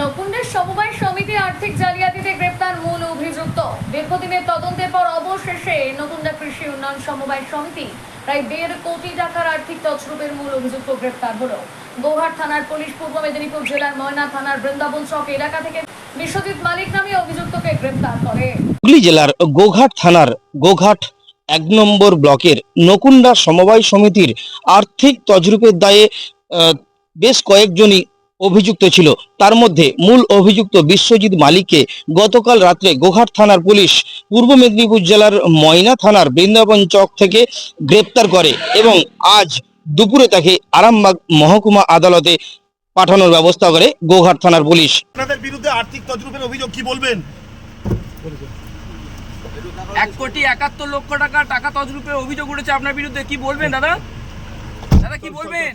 নকুণ্ডের সমবায় সমিতি আর্থিক জালিয়াতিতে গ্রেপ্তার মূল অভিযুক্ত। দীর্ঘদিনের তদন্তের পর অবশেষে নকুণ্ডা কৃষি উন্নয়ন সমবায় সমিতি প্রায় দেড় কোটি টাকার আর্থিক তছরূপের মূল অভিযুক্ত গ্রেপ্তার হলো। গোহাট থানার পুলিশ পূর্ব মেদিনীপুর জেলার ময়না থানার বৃন্দাবন চক এলাকা থেকে বিশ্বজিৎ মালিক নামে অভিযুক্তকে গ্রেপ্তার করে। হুগলি জেলার গোঘাট থানার গোঘাট এক নম্বর ব্লকের নকুণ্ডা সমবায় সমিতির আর্থিক তজরূপের দায়ে বেশ কয়েকজনই অভিযুক্ত ছিল। তার মধ্যে মূল অভিযুক্ত বিশ্বজিৎ মালিককে গতকাল রাত্রে গোঘাট থানার পুলিশ পূর্ব মেদিনীপুর জেলার ময়না থানার বৃন্দাবন চক থেকে গ্রেপ্তার করে এবং আজ দুপুরে তাকে আরামবাগ মহকুমা আদালতে পাঠানোর ব্যবস্থা করে গোঘাট থানার পুলিশ। আপনাদের বিরুদ্ধে আর্থিক তজরুপের অভিযোগ কি বলবেন? এক কোটি একাত্তর লক্ষ টাকা টাকা তজরূপে অভিযোগ উঠেছে আপনার বিরুদ্ধে। কি বলবেন দাদা? দাদা কি বলবেন?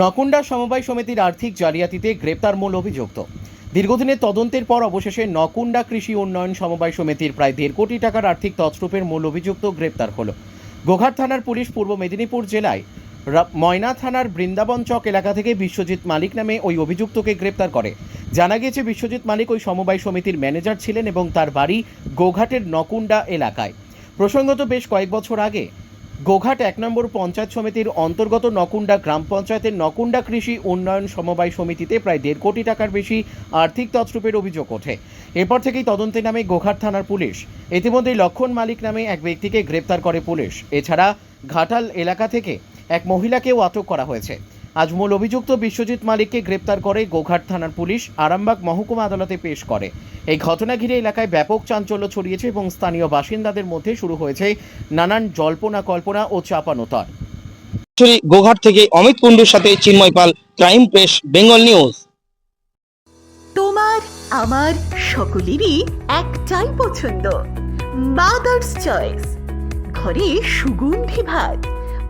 নকুণ্ডা সমবায় সমিতির আর্থিক জালিয়াতিতে গ্রেপ্তার মূল অভিযুক্ত। দীর্ঘদিনের তদন্তের পর অবশেষে নকুণ্ডা কৃষি উন্নয়ন সমবায় সমিতির প্রায় দেড় কোটি টাকার আর্থিক তছরূপের মূল অভিযুক্ত গ্রেপ্তার হল। গোঘাট থানার পুলিশ পূর্ব মেদিনীপুর জেলায় ময়না থানার বৃন্দাবন চক এলাকা থেকে বিশ্বজিৎ মালিক নামে ওই অভিযুক্তকে গ্রেপ্তার করে। জানা গিয়েছে, বিশ্বজিৎ মালিক ওই সমবায় সমিতির ম্যানেজার ছিলেন এবং তার বাড়ি গোঘাটের নকুণ্ডা এলাকায়। প্রসঙ্গত, বেশ কয়েক বছর আগে গোঘাট এক নম্বর পঞ্চায়েত সমিতির অন্তর্গত নকুণ্ডা গ্রাম পঞ্চায়েতের নকুণ্ডা কৃষি উন্নয়ন সমবায় সমিতিতে প্রায় দেড় কোটি টাকার বেশি আর্থিক তছরূপের অভিযোগ ওঠে। এরপর থেকেই তদন্তে নামে গোঘাট থানার পুলিশ। ইতিমধ্যে লক্ষণ মালিক নামে এক ব্যক্তিকে গ্রেপ্তার করে পুলিশ। এছাড়া ঘাটাল এলাকা থেকে এক মহিলাকেও আটক করা হয়েছে। আজ মূল অভিযুক্ত বিশ্বজিৎ মালিককে গ্রেপ্তার করে গোঘাট থানার পুলিশ আরামবাগ মহকুমা আদালতে পেশ করে। এই ঘটনা ঘিরে এলাকায় ব্যাপক চাঞ্চল্য ছড়িয়েছে এবং স্থানীয় বাসিন্দাদের মধ্যে শুরু হয়েছে নানান জল্পনা কল্পনা ও চাপানোতর। গোঘাট থেকে অমিত কুণ্ডুর সাথে Chinmoy Pal crime press Bengal news. তোমার আমার সকলেরই একটাই পছন্দ মাদার্স চয়েস ঘরে সুগন্ধি ভাত।